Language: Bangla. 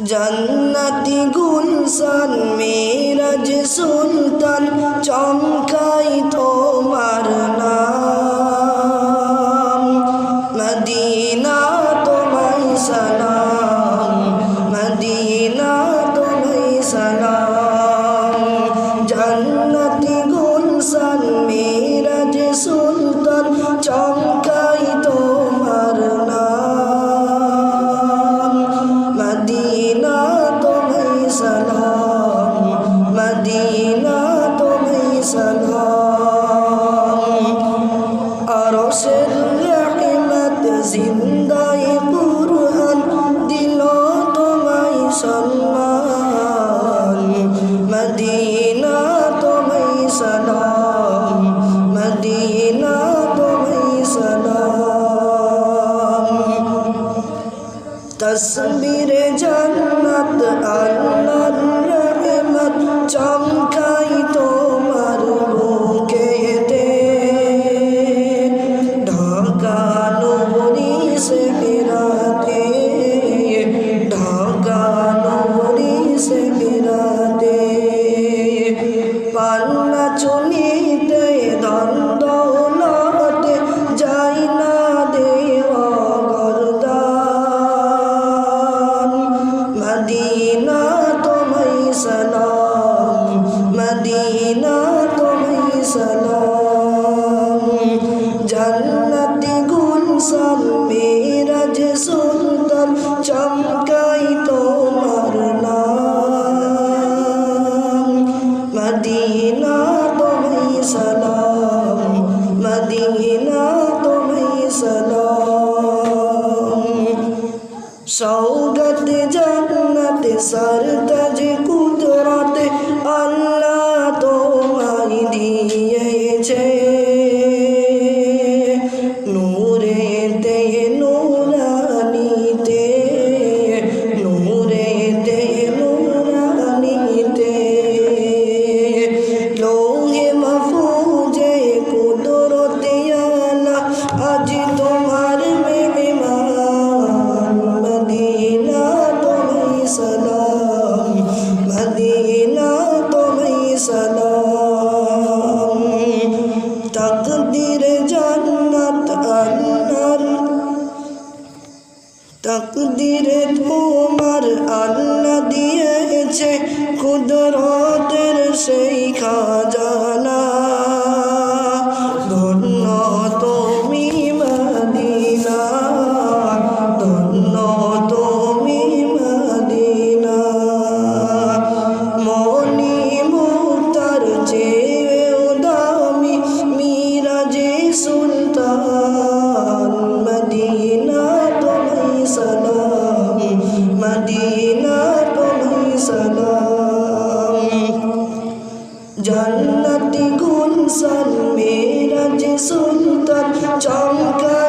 জান্নাতি গুলশান মেরাজ সুলতান চমকাই তোমার নাম। মদিনা তোমায় সালাম মদিনা তোমায় সালাম। জান্নাতি মদিনা তোমায় সালাম আরশের রহমত জিন্দায় কুরআন দিল তোমায় সম্মান। মদিনা তোমায় সালাম মদিনা তোমায় সালাম তসবির রহমত মদিনা তোমায় সালাম জান্নাতি গুলশান মেরাজ সুলতান, চমকাই তোমার নাম। মদিনা তোমায় সালাম মদিনা তোমায় সালাম সৌগত জান্নাত সরতাজ সালাম। মদিনা তোমায় সালাম। তকদির জান্নাত আল্লাহর। তকদিরে তোমার আল্লাহ দিয়েছে কুদরতের সেই খাজানা। জান্নাতি গুলশান মেরাজ সুলতান চমকাই